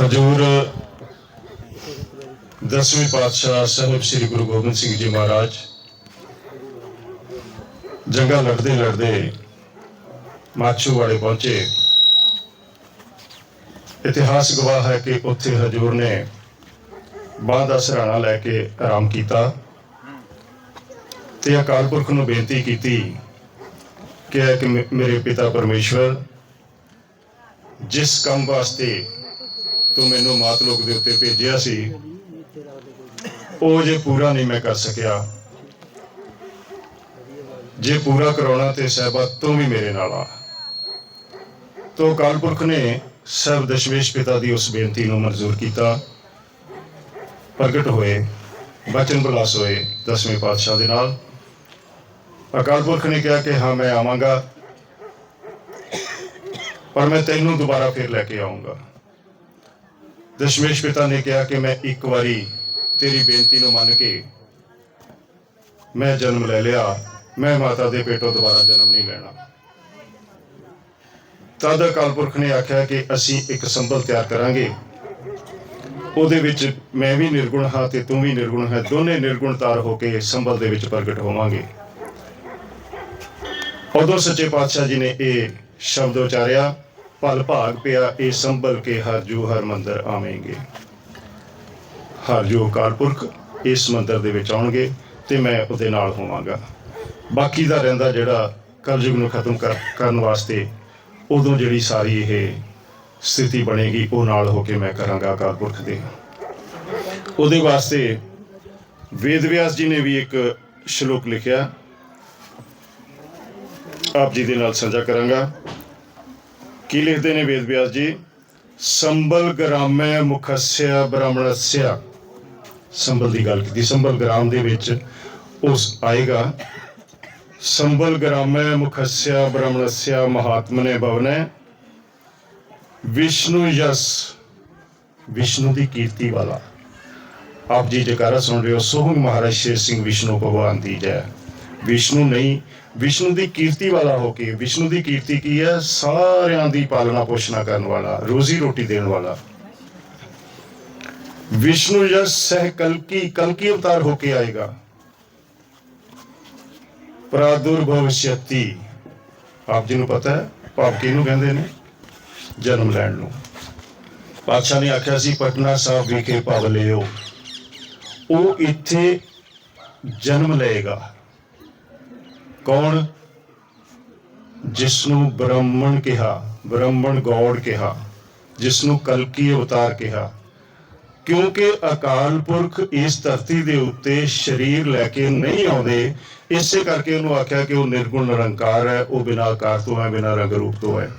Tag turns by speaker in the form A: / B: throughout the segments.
A: ਹਜੂਰ ਦਸਵੇਂ ਪਾਤਸ਼ਾਹ ਸਾਹਿਬ ਸ੍ਰੀ ਗੁਰੂ ਗੋਬਿੰਦ ਸਿੰਘ ਜੀ ਮਹਾਰਾਜ। ਜੰਗਾਂ ਲੜਦੇ ਲੜਦੇ ਮਾਛੂ ਵਾਲੇ ਪਹੁੰਚੇ। ਇਤਿਹਾਸ ਗਵਾਹ ਹੈ ਕਿ ਉੱਥੇ ਹਜੂਰ ਨੇ ਬਾਂਹ ਦਾ ਸਰਾਣਾ ਲੈ ਕੇ ਆਰਾਮ ਕੀਤਾ ਤੇ ਅਕਾਲ ਪੁਰਖ ਨੂੰ ਬੇਨਤੀ ਕੀਤੀ ਕਿ ਕਿ ਮੇ- ਮੇਰੇ ਪਿਤਾ ਪਰਮੇਸ਼ਵਰ, ਜਿਸ ਕੰਮ ਵਾਸਤੇ ਤੂੰ ਮੈਨੂੰ ਮਾਤਲੋਕ ਦੇ ਉੱਤੇ ਭੇਜਿਆ ਸੀ, ਉਹ ਜੇ ਪੂਰਾ ਨਹੀਂ ਮੈਂ ਕਰ ਸਕਿਆ। ਜੇ ਪੂਰਾ ਕਰਾਉਣਾ ਤੇ ਸਹਿਬਾ ਤੂੰ ਵੀ ਮੇਰੇ ਨਾਲ ਆ। ਤੋ ਅਕਾਲ ਪੁਰਖ ਨੇ ਸਰਬ ਦਸ਼ਮੇਸ਼ ਪਿਤਾ ਦੀ ਉਸ ਬੇਨਤੀ ਨੂੰ ਮਨਜ਼ੂਰ ਕੀਤਾ। ਪ੍ਰਗਟ ਹੋਏ, ਬਚਨ ਬਲਾਸ ਹੋਏ ਦਸਵੇਂ ਪਾਤਸ਼ਾਹ ਦੇ ਨਾਲ। ਅਕਾਲ ਪੁਰਖ ਨੇ ਕਿਹਾ ਕਿ ਹਾਂ, ਮੈਂ ਆਵਾਂਗਾ, ਪਰ ਮੈਂ ਤੈਨੂੰ ਦੁਬਾਰਾ ਫਿਰ ਲੈ ਕੇ ਆਉਂਗਾ। ਦਸ਼ਮੇਸ਼ ਪਿਤਾ ਨੇ ਕਿਹਾ ਕਿ ਮੈਂ ਇੱਕ ਵਾਰੀ ਤੇਰੀ ਬੇਨਤੀ ਨੂੰ ਮੰਨ ਕੇ ਮੈਂ ਜਨਮ ਲੈ ਲਿਆ, ਮੈਂ ਮਾਤਾ ਦੇ ਪੇਟੋਂ ਦੁਬਾਰਾ ਜਨਮ ਨਹੀਂ ਲੈਣਾ। ਤਦ ਅਕਾਲ ਪੁਰਖ ਨੇ ਆਖਿਆ ਕਿ ਅਸੀਂ ਇੱਕ ਸੰਭਲ ਤਿਆਰ ਕਰਾਂਗੇ। ਉਹਦੇ ਵਿੱਚ ਮੈਂ ਵੀ ਨਿਰਗੁਣ ਹਾਂ ਤੇ ਤੂੰ ਵੀ ਨਿਰਗੁਣ ਹੈ। ਦੋਨੇ ਨਿਰਗੁਣ ਨਿਰਗੁਣਤਾਰ ਹੋ ਕੇ ਸੰਭਲ ਦੇ ਵਿੱਚ ਪ੍ਰਗਟ ਹੋਵਾਂਗੇ। ਉਦੋਂ ਸੱਚੇ ਪਾਤਸ਼ਾਹ ਜੀ ਨੇ ਇਹ ਸ਼ਬਦ ਉਚਾਰਿਆ ਪਲ ਭਾਗ ਪਿਆ, ਇਹ ਸੰਭਲ ਕੇ ਹਰ ਜੂ ਹਰ ਮੰਦਰ ਆਵੇਂਗੇ। ਹਰ ਜੋ ਅਕਾਲ ਪੁਰਖ ਇਸ ਮੰਦਰ ਦੇ ਵਿੱਚ ਆਉਣਗੇ ਤੇ ਮੈਂ ਉਹਦੇ ਨਾਲ ਹੋਵਾਂਗਾ। ਬਾਕੀ ਦਾ ਰਹਿੰਦਾ ਜਿਹੜਾ ਕਲਯੁਗ ਨੂੰ ਖਤਮ ਕਰ- ਕਰਨ ਵਾਸਤੇ ਉਦੋਂ ਜਿਹੜੀ ਸਾਰੀ ਇਹ ਸਥਿਤੀ ਬਣੇਗੀ, ਉਹ ਨਾਲ ਹੋ ਕੇ ਮੈਂ ਕਰਾਂਗਾ ਅਕਾਲ ਪੁਰਖ ਦੇ। ਉਹਦੇ ਵਾਸਤੇ ਵੇਦ ਵਿਆਸ ਜੀ ਨੇ ਵੀ ਇੱਕ ਸ਼ਲੋਕ ਲਿਖਿਆ। ਆਪ ਜੀ ਦੇ ਨਾਲ ਸਾਂਝਾ ਕਰਾਂਗਾ। ਕੀ ਲਿਖਦੇ ਨੇ ਵੇਦ ਵਿਆਸ ਜੀ? ਸੰਬਲ ਗ੍ਰਾਮੈ ਮੁਖਸਯ ਬ੍ਰਾਹਮਣਸਯ ਸੰਬਲ ਦੀ ਗੱਲ ਕੀਤੀ। ਸੰਬਲ ਗ੍ਰਾਮ ਦੇ ਵਿੱਚ ਉਸ ਆਏਗਾ। ਸੰਬਲ ਗ੍ਰਾਮੈ ਮੁਖਸਯ ਬ੍ਰਾਹਮਣਸਯ ਮਹਾਤਮਨੇ ਭਵਨੇ। ਵਿਸ਼ਨੂੰ ਯਸ। ਵਿਸ਼ਨੂੰ ਦੀ ਕੀਰਤੀ ਵਾਲਾ। ਆਪ ਜੀ ਜਕਾਰਾ ਸੁਣ ਰਹੇ ਹੋ। ਸੋਹਣ ਮਹਾਰਾਜ ਸ਼ੇਰ ਸਿੰਘ ਵਿਸ਼ਨੂੰ ਭਗਵਾਨ ਦੀ ਜੈ। ਵਿਸ਼ਨੂੰ ਨਹੀਂ, ਵਿਸ਼ਨੂੰ ਦੀ ਕੀਰਤੀ ਵਾਲਾ ਹੋ ਕੇ, ਵਿਸ਼ਨੂੰ ਦੀ ਕੀਰਤੀ ਕੀ ਹੈ? ਸਾਰਿਆਂ ਦੀ ਪਾਲਣਾ ਪੋਸ਼ਣਾ ਕਰਨ ਵਾਲਾ, ਰੋਜ਼ੀ ਰੋਟੀ ਦੇਣ ਵਾਲਾ। ਵਿਸ਼ਨੂੰ ਜਸ ਸਹਿ ਕਲਕੀ ਕਲਕੀ ਅਵਤਾਰ ਹੋ ਕੇ ਆਏਗਾ। ਪ੍ਰਾਦੁਰਭਵਸ਼ਯਤੀ। ਆਪ ਜੀ ਨੂੰ ਪਤਾ ਹੈ ਭਾਵ ਕਿਹਨੂੰ ਕਹਿੰਦੇ ਨੇ? ਜਨਮ ਲੈਣ ਨੂੰ। ਪਾਤਸ਼ਾਹ ਨੇ ਆਖਿਆ ਸੀ, ਪਟਨਾ ਸਾਹਿਬ ਵਿਖੇ ਭਵ ਲਿਓ। ਉਹ ਇੱਥੇ ਜਨਮ ਲਏਗਾ। ਕੌਣ? ਜਿਸ ਨੂੰ ਬ੍ਰਾਹਮਣ ਕਿਹਾ, ਬ੍ਰਾਹਮਣ ਗੌੜ ਕਿਹਾ ਜਿਸ ਨੂੰ ਕਲਕੀ ਅਵਤਾਰ ਕਿਹਾ। ਕਿਉਂਕਿ ਅਕਾਲ ਪੁਰਖ ਇਸ ਧਰਤੀ ਦੇ ਉੱਤੇ ਸਰੀਰ ਲੈ ਕੇ ਨਹੀਂ ਆਉਂਦੇ, ਇਸੇ ਕਰਕੇ ਉਹਨੂੰ ਆਖਿਆ ਕਿ ਉਹ ਨਿਰਗੁਣ ਨਿਰੰਕਾਰ ਹੈ, ਉਹ ਬਿਨਾਂ ਆਕਾਰ ਤੋਂ ਹੈ, ਬਿਨਾਂ ਰੰਗ ਰੂਪ ਤੋਂ ਹੈ।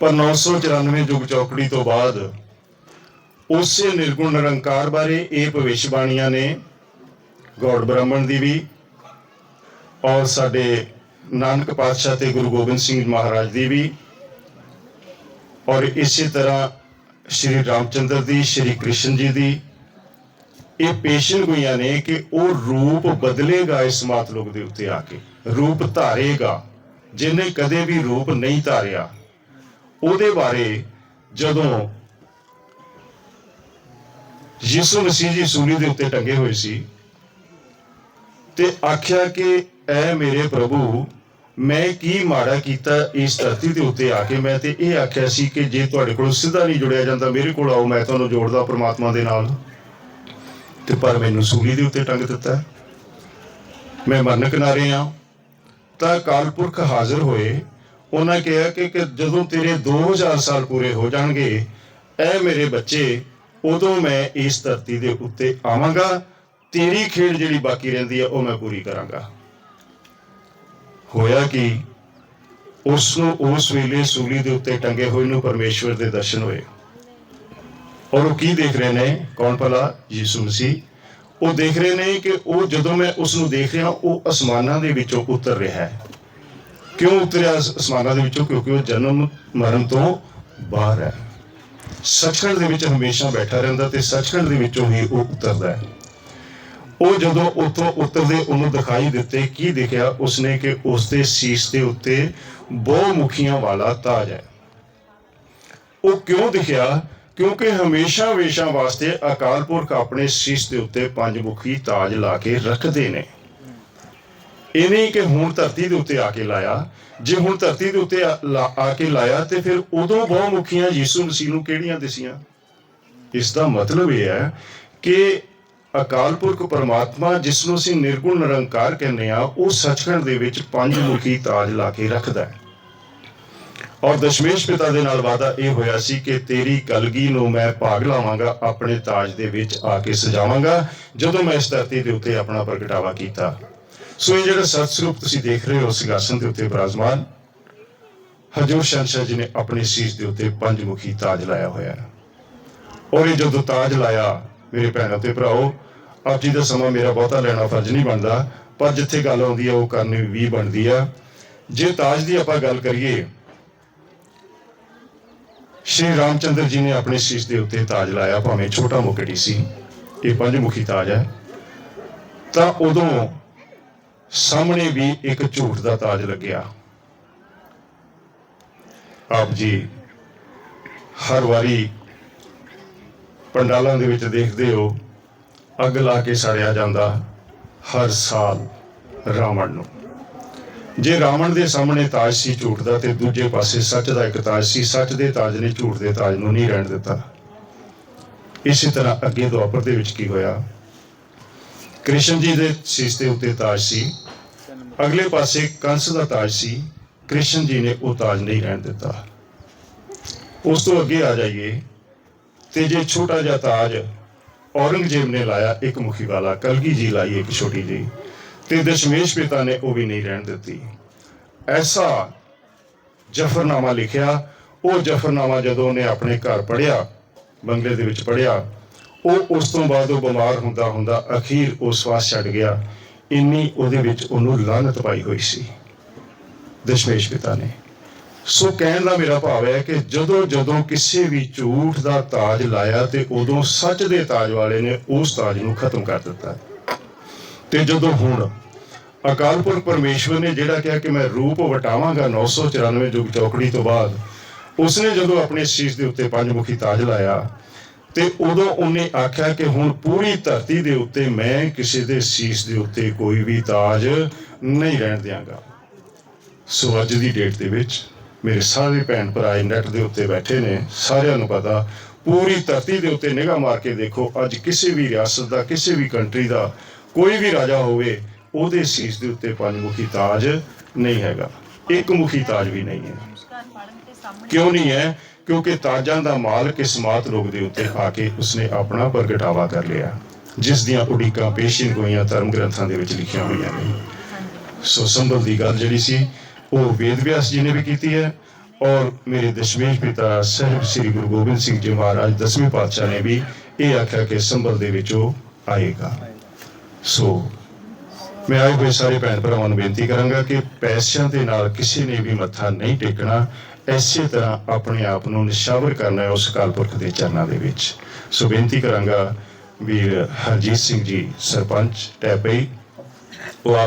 A: ਪਰ 994 ਯੁਗ ਚੌਕੜੀ ਤੋਂ ਬਾਅਦ ਉਸੇ ਨਿਰਗੁਣ ਨਿਰੰਕਾਰ ਬਾਰੇ ਇਹ ਭਵਿਸ਼ਬਾਣੀਆਂ ਨੇ, ਗੌੜ ਬ੍ਰਾਹਮਣ ਦੀ ਵੀ ਔਰ ਸਾਡੇ ਨਾਨਕ ਪਾਤਸ਼ਾਹ ਤੇ ਗੁਰੂ ਗੋਬਿੰਦ ਸਿੰਘ ਮਹਾਰਾਜ ਦੀ ਵੀ। ਔਰ ਇਸੇ ਤਰ੍ਹਾਂ ਸ਼੍ਰੀ ਰਾਮਚੰਦਰ ਦੀ, ਸ਼੍ਰੀ ਕ੍ਰਿਸ਼ਨ ਜੀ ਦੀ। ਇਹ ਪੇਸ਼ਨ ਗੋਈਆਂ ਨੇ ਕਿ ਉਹ ਰੂਪ ਬਦਲੇਗਾ ਇਸ ਮਾਤਲੋਕ ਦੇ ਉੱਤੇ ਆ ਕੇ। ਰੂਪ ਧਾਰੇਗਾ ਜਿਹਨੇ ਕਦੇ ਵੀ ਰੂਪ ਨਹੀਂ ਧਾਰਿਆ। ਉਹਦੇ ਬਾਰੇ ਜਦੋਂ ਯਿਸੂ ਮਸੀਹ ਜੀ ਸੂਲੀ ਦੇ ਉੱਤੇ ਟੰਗੇ ਹੋਏ ਸੀ, ਤੇ ਆਖਿਆ ਕਿ ਐ ਮੇਰੇ ਪ੍ਰਭੂ, ਮੈਂ ਕੀ ਮਾੜਾ ਕੀਤਾ ਇਸ ਧਰਤੀ ਦੇ ਉੱਤੇ ਆ ਕੇ? ਮੈਂ ਤੇ ਇਹ ਆਖਿਆ ਸੀ ਕਿ ਜੇ ਤੁਹਾਡੇ ਕੋਲ ਸਿੱਧਾ ਨਹੀਂ ਜੁੜਿਆ ਜਾਂਦਾ, ਮੇਰੇ ਕੋਲ ਆਓ, ਮੈਂ ਤੁਹਾਨੂੰ ਜੋੜਦਾ ਪ੍ਰਮਾਤਮਾ ਦੇ ਨਾਲ। ਤੇ ਪਰ ਮੈਨੂੰ ਸੂਲੀ ਦੇ ਉੱਤੇ ਟੰਗ ਦਿੱਤਾ। ਮੈਂ ਮਰਨ ਕਿਨਾਰੇ ਆ, ਤਾਂ ਅਕਾਲ ਪੁਰਖ ਹਾਜ਼ਰ ਹੋਏ। ਉਹਨਾਂ ਕਿਹਾ ਕਿ ਕਿ ਜਦੋਂ ਤੇਰੇ 2000 ਸਾਲ ਪੂਰੇ ਹੋ ਜਾਣਗੇ, ਐ ਮੇਰੇ ਬੱਚੇ, ਉਦੋਂ ਮੈਂ ਇਸ ਧਰਤੀ ਦੇ ਉੱਤੇ ਆਵਾਂਗਾ। ਤੇਰੀ ਖੇਡ ਜਿਹੜੀ ਬਾਕੀ ਰਹਿੰਦੀ ਹੈ ਉਹ ਮੈਂ ਪੂਰੀ ਕਰਾਂਗਾ। ਹੋਇਆ ਕਿ? ਉਸ ਨੂੰ ਉਸ ਵੇਲੇ ਸੂਲੀ ਦੇ ਉੱਤੇ ਟੰਗੇ ਹੋਏ ਨੂੰ ਪਰਮੇਸ਼ਵਰ ਦੇ ਦਰਸ਼ਨ ਹੋਏ। ਔਰ ਉਹ ਕੀ ਦੇਖ ਰਹੇ ਨੇ? ਕੌਣ ਭਲਾ? ਯਿਸੂ ਮਸੀਹ। ਉਹ ਦੇਖ ਰਹੇ ਨੇ ਕਿ ਉਹ ਜਦੋਂ ਮੈਂ ਉਸ ਨੂੰ ਦੇਖ ਰਿਹਾ, ਉਹ ਅਸਮਾਨਾਂ ਦੇ ਵਿੱਚੋਂ ਉਤਰ ਰਿਹਾ ਹੈ। ਕਿਉਂ ਉਤਰਿਆ ਅਸਮਾਨਾਂ ਦੇ ਵਿੱਚੋਂ? ਕਿਉਂਕਿ ਉਹ ਜਨਮ ਮਰਨ ਤੋਂ ਬਾਹਰ ਹੈ। ਸੱਚਖੰਡ ਦੇ ਵਿੱਚ ਹਮੇਸ਼ਾ ਬੈਠਾ ਰਹਿੰਦਾ ਤੇ ਸੱਚਖੰਡ ਦੇ ਵਿੱਚੋਂ ਹੀ ਉਹ ਉਤਰਦਾ ਹੈ। ਉਹ ਜਦੋਂ ਉੱਥੋਂ ਉਤਰਦੇ, ਉਹਨੂੰ ਦਿਖਾਈ ਦਿੱਤੇ, ਕੀ ਦੇਖਿਆ? ਉਸਨੇ ਕਿ ਉਸਦੇ ਸੀਸ ਦੇ ਉੱਤੇ ਬਹੁ ਵਾਲਾ ਤਾਜ ਹੈ। ਉਹ ਕਿਉਂ ਦਿਖਿਆ? ਕਿਉਂਕਿ ਹਮੇਸ਼ਾ ਵੇਸ਼ਾਂ ਵਾਸਤੇ ਅਕਾਲ ਪੁਰਖ ਆਪਣੇ ਸੀਸ ਦੇ ਉੱਤੇ ਪੰਜ ਮੁਖੀ ਤਾਜ ਲਾ ਕੇ ਰੱਖਦੇ ਨੇ। ਇਹ ਨਹੀਂ ਕਿ ਹੁਣ ਧਰਤੀ ਦੇ ਉੱਤੇ ਆ ਕੇ ਲਾਇਆ। ਜੇ ਹੁਣ ਧਰਤੀ ਦੇ ਉੱਤੇ ਆ ਕੇ ਲਾਇਆ, ਤੇ ਫਿਰ ਉਦੋਂ ਬਹੁਮੁਖੀਆਂ ਯੀਸੂ ਮਸੀਹ ਨੂੰ ਕਿਹੜੀਆਂ ਦਿਸੀਆਂ? ਇਸ ਦਾ ਮਤਲਬ ਇਹ ਹੈ ਕਿ ਅਕਾਲ ਪੁਰਖ ਪਰਮਾਤਮਾ ਜਿਸ ਨੂੰ ਅਸੀਂ ਨਿਰਗੁਣ ਨਿਰੰਕਾਰ ਕਹਿੰਦੇ ਆ ਉਹ ਸੱਚਖੰਡ ਦੇ ਵਿੱਚ ਪੰਜ ਮੁਖੀ ਤਾਜ ਲਾ ਕੇ ਰੱਖਦਾ ਹੈ। ਔਰ ਦਸ਼ਮੇਸ਼ ਪਿਤਾ ਦੇ ਨਾਲ ਵਾਦਾ ਇਹ ਹੋਇਆ ਸੀ ਕਿ ਤੇਰੀ ਕਲਗੀ ਨੂੰ ਮੈਂ ਭਾਗ ਲਾਵਾਂਗਾ, ਆਪਣੇ ਤਾਜ ਦੇ ਵਿੱਚ ਆ ਕੇ ਸਜਾਵਾਂਗਾ, ਜਦੋਂ ਮੈਂ ਇਸ ਧਰਤੀ ਦੇ ਉੱਤੇ ਆਪਣਾ ਪ੍ਰਗਟਾਵਾ ਕੀਤਾ। ਸੋ ਇਹ ਜਿਹੜਾ ਸਤ ਸਰੂਪ ਤੁਸੀਂ ਦੇਖ ਰਹੇ ਹੋ, ਸਿੰਘਾਸਨ ਦੇ ਉੱਤੇ ਬਿਰਾਜਮਾਨ, ਹਜੂਰ ਸ਼ੰਸ਼ਾ ਜੀ ਨੇ ਆਪਣੇ ਸੀਸ ਦੇ ਉੱਤੇ ਪੰਜ ਮੁਖੀ ਤਾਜ ਲਾਇਆ ਹੋਇਆ ਔਰ ਇਹ ਜਦੋਂ ਤਾਜ ਲਾਇਆ ਮੇਰੇ ਭੈਣਾਂ ਤੇ ਭਰਾਓ ਆਪ ਜੀ ਦਾ ਸਮਾਂ ਮੇਰਾ ਬਹੁਤਾ ਲੈਣਾ ਫਰਜ਼ ਨਹੀਂ ਬਣਦਾ, ਪਰ ਜਿੱਥੇ ਗੱਲ ਆਉਂਦੀ ਹੈ ਉਹ ਕਰਨੀ ਵੀ ਬਣਦੀ ਆ। ਜੇ ਤਾਜ ਦੀ ਆਪਾਂ ਗੱਲ ਕਰੀਏ, ਸ਼੍ਰੀ ਰਾਮਚੰਦਰ ਜੀ ਨੇ ਆਪਣੇ ਸੀਸ ਦੇ ਉੱਤੇ ਤਾਜ ਲਾਇਆ, ਭਾਵੇਂ ਛੋਟਾ ਮੁਕਟ ਹੀ ਸੀ, ਇਹ ਪੰਜ ਮੁਖੀ ਤਾਜ ਹੈ। ਤਾਂ ਉਦੋਂ ਸਾਹਮਣੇ ਵੀ ਇੱਕ ਝੂਠ ਦਾ ਤਾਜ ਲੱਗਿਆ। ਆਪ ਜੀ, ਹਰ ਵਾਰੀ ਪੰਡਾਲਾਂ ਦੇ ਵਿੱਚ ਦੇਖਦੇ ਹੋ, ਅੱਗ ਲਾ ਕੇ ਸਾੜਿਆ ਜਾਂਦਾ ਹਰ ਸਾਲ ਰਾਵਣ ਨੂੰ। ਜੇ ਰਾਵਣ ਦੇ ਸਾਹਮਣੇ ਤਾਜ ਸੀ ਝੂਠ ਦਾ ਤੇ ਦੂਜੇ ਪਾਸੇ ਸੱਚ ਦਾ ਇੱਕ ਤਾਜ ਸੀ, ਸੱਚ ਦੇ ਤਾਜ ਨੇ ਝੂਠ ਦੇ ਤਾਜ ਨੂੰ ਨਹੀਂ ਰਹਿਣ ਦਿੱਤਾ। ਇਸੇ ਤਰ੍ਹਾਂ ਅੱਗੇ ਦੁਆਪਰ ਦੇ ਵਿੱਚ ਕੀ ਹੋਇਆ? ਕ੍ਰਿਸ਼ਨ ਜੀ ਦੇ ਸੀਸ ਦੇ ਉੱਤੇ ਤਾਜ ਸੀ, ਅਗਲੇ ਪਾਸੇ ਕੰਸ ਦਾ ਤਾਜ ਸੀ, ਕ੍ਰਿਸ਼ਨ ਜੀ ਨੇ ਉਹ ਤਾਜ ਨਹੀਂ ਰਹਿਣ ਦਿੱਤਾ। ਉਸ ਤੋਂ ਅੱਗੇ ਆ ਜਾਈਏ। ਤੇ ਜੇ ਛੋਟਾ ਜਿਹਾ ਤਾਜ ਔਰੰਗਜ਼ੇਬ ਨੇ ਲਾਇਆ, ਇੱਕ ਮੁਖੀ ਵਾਲਾ, ਕਲਗੀ ਜੀ ਲਾਈ ਇੱਕ ਛੋਟੀ ਜੀ, ਤੇ ਦਸ਼ਮੇਸ਼ ਪਿਤਾ ਨੇ ਉਹ ਵੀ ਨਹੀਂ ਰਹਿਣ ਦਿੱਤੀ। ਐਸਾ ਜਫਰਨਾਮਾ ਲਿਖਿਆ, ਉਹ ਜਫਰਨਾਮਾ ਜਦੋਂ ਉਹਨੇ ਆਪਣੇ ਘਰ ਪੜਿਆ ਬੰਗਲੇ ਦੇ ਵਿੱਚ ਪੜਿਆ ਉਹ ਉਸ ਤੋਂ ਬਾਅਦ ਉਹ ਬਿਮਾਰ ਹੁੰਦਾ ਹੁੰਦਾ ਅਖੀਰ ਉਹ ਸਵਾਸ ਛੱਡ ਗਿਆ। ਇੰਨੀ ਉਹਦੇ ਵਿੱਚ ਉਹਨੂੰ ਲਾਨਤ ਪਾਈ ਹੋਈ ਸੀ, ਦਸ਼ਮੇਸ਼ ਪਿਤਾ ਨੇ। ਸੋ ਕਹਿਣ ਦਾ ਮੇਰਾ ਭਾਵ ਹੈ ਕਿ ਜਦੋਂ ਜਦੋਂ ਕਿਸੇ ਵੀ ਝੂਠ ਦਾ ਤਾਜ ਲਾਇਆ ਤੇ ਉਦੋਂ ਸੱਚ ਦੇ ਤਾਜ ਵਾਲੇ ਨੇ ਉਸ ਤਾਜ ਨੂੰ ਖਤਮ ਕਰ ਦਿੱਤਾ। ਤੇ ਜਦੋਂ ਹੁਣ ਅਕਾਲ ਪੁਰਖ ਪਰਮੇਸ਼ਵਰ ਨੇ ਜਿਹੜਾ ਕਿਹਾ ਕਿ ਮੈਂ ਰੂਪ ਵਟਾਵਾਂਗਾ 994 ਯੁਗ ਚੌਕੜੀ ਤੋਂ ਬਾਅਦ, ਉਸਨੇ ਜਦੋਂ ਆਪਣੇ ਸੀਸ ਦੇ ਉੱਤੇ ਪੰਜ ਮੁਖੀ ਤਾਜ ਲਾਇਆ ਤੇ ਉਦੋਂ ਉਹਨੇ ਆਖਿਆ ਕਿ ਹੁਣ ਪੂਰੀ ਧਰਤੀ ਦੇ ਉੱਤੇ ਮੈਂ ਕਿਸੇ ਦੇ ਸੀਸ ਦੇ ਉੱਤੇ ਕੋਈ ਵੀ ਤਾਜ ਨਹੀਂ ਰਹਿਣ ਦਿਆਂਗਾ। ਸੋ ਅੱਜ ਦੀ ਡੇਟ ਦੇ ਵਿੱਚ ਮੇਰੇ ਸਾਰੇ ਭੈਣ ਭਰਾ ਨੈਟ ਦੇ ਉੱਤੇ ਬੈਠੇ ਨੇ, ਸਾਰਿਆਂ ਨੂੰ ਪਤਾ, ਪੂਰੀ ਧਰਤੀ ਦੇ ਉੱਤੇ ਨਿਗਾਹ ਮਾਰ ਕੇ ਦੇਖੋ, ਅੱਜ ਕਿਸੇ ਵੀ ਰਿਆਸਤ ਦਾ, ਕਿਸੇ ਵੀ ਕੰਟਰੀ ਦਾ ਕੋਈ ਵੀ ਰਾਜਾ ਹੋਵੇ, ਉਹਦੇ ਸੀਸ ਦੇ ਉੱਤੇ ਪੰਜ ਮੁਖੀ ਤਾਜ ਨਹੀਂ ਹੈਗਾ। ਇੱਕ ਮੁਖੀ ਤਾਜ ਵੀ ਨਹੀਂ ਹੈ। ਕਿਉਂ ਨਹੀਂ ਹੈ? ਕਿਉਂਕਿ ਤਾਜਾਂ ਦਾ ਮਾਲਕ ਇਸ ਮਾਤ ਲੋਕ ਦੇ ਉੱਤੇ ਆ ਕੇ ਉਸਨੇ ਆਪਣਾ ਪ੍ਰਗਟਾਵਾ ਕਰ ਲਿਆ। ਜਿਸ ਦੀਆਂ ਉਡੀਕਾਂ ਪੇਸ਼ੀਨ ਗੋਈਆਂ ਧਰਮ ਗ੍ਰੰਥਾਂ ਦੇ ਵਿੱਚ ਲਿਖੀਆਂ ਹੋਈਆਂ ਨੇ। ਸੋ ਸੰਭਵ ਦੀ ਗੱਲ ਜਿਹੜੀ ਸੀ ਉਹ ਵੇਦ ਵਿਆਸ ਜੀ ਨੇ ਵੀ ਕੀਤੀ ਹੈ ਔਰ ਮੇਰੇ ਦਸ਼ਮੇਸ਼ ਪਿਤਾ ਸਾਹਿਬ ਸ੍ਰੀ ਗੁਰੂ ਗੋਬਿੰਦ ਸਿੰਘ ਜੀ ਮਹਾਰਾਜ ਦਸਵੇਂ ਪਾਤਸ਼ਾਹ ਨੇ ਵੀ ਇਹ ਆਖਿਆ ਕਿ ਸੰਭਲ ਦੇ ਵਿੱਚ ਉਹ ਆਏਗਾ। ਸੋ ਮੈਂ ਆਏ ਹੋਏ ਸਾਰੇ ਭੈਣ ਭਰਾਵਾਂ ਨੂੰ ਬੇਨਤੀ ਕਰਾਂਗਾ ਕਿ ਪੈਸਿਆਂ ਦੇ ਨਾਲ ਕਿਸੇ ਨੇ ਵੀ ਮੱਥਾ ਨਹੀਂ ਟੇਕਣਾ ਐਸੇ ਤਰ੍ਹਾਂ ਆਪਣੇ ਆਪ ਨੂੰ ਨਿਸ਼ਾਵਰ ਕਰਨਾ ਹੈ ਉਸ ਅਕਾਲ ਪੁਰਖ ਦੇ ਚਰਨਾਂ ਦੇ ਵਿੱਚ। ਸੋ ਬੇਨਤੀ ਕਰਾਂਗਾ ਵੀਰ ਹਰਜੀਤ ਸਿੰਘ ਜੀ, ਸਰਪੰਚ, ਟੈਪਈ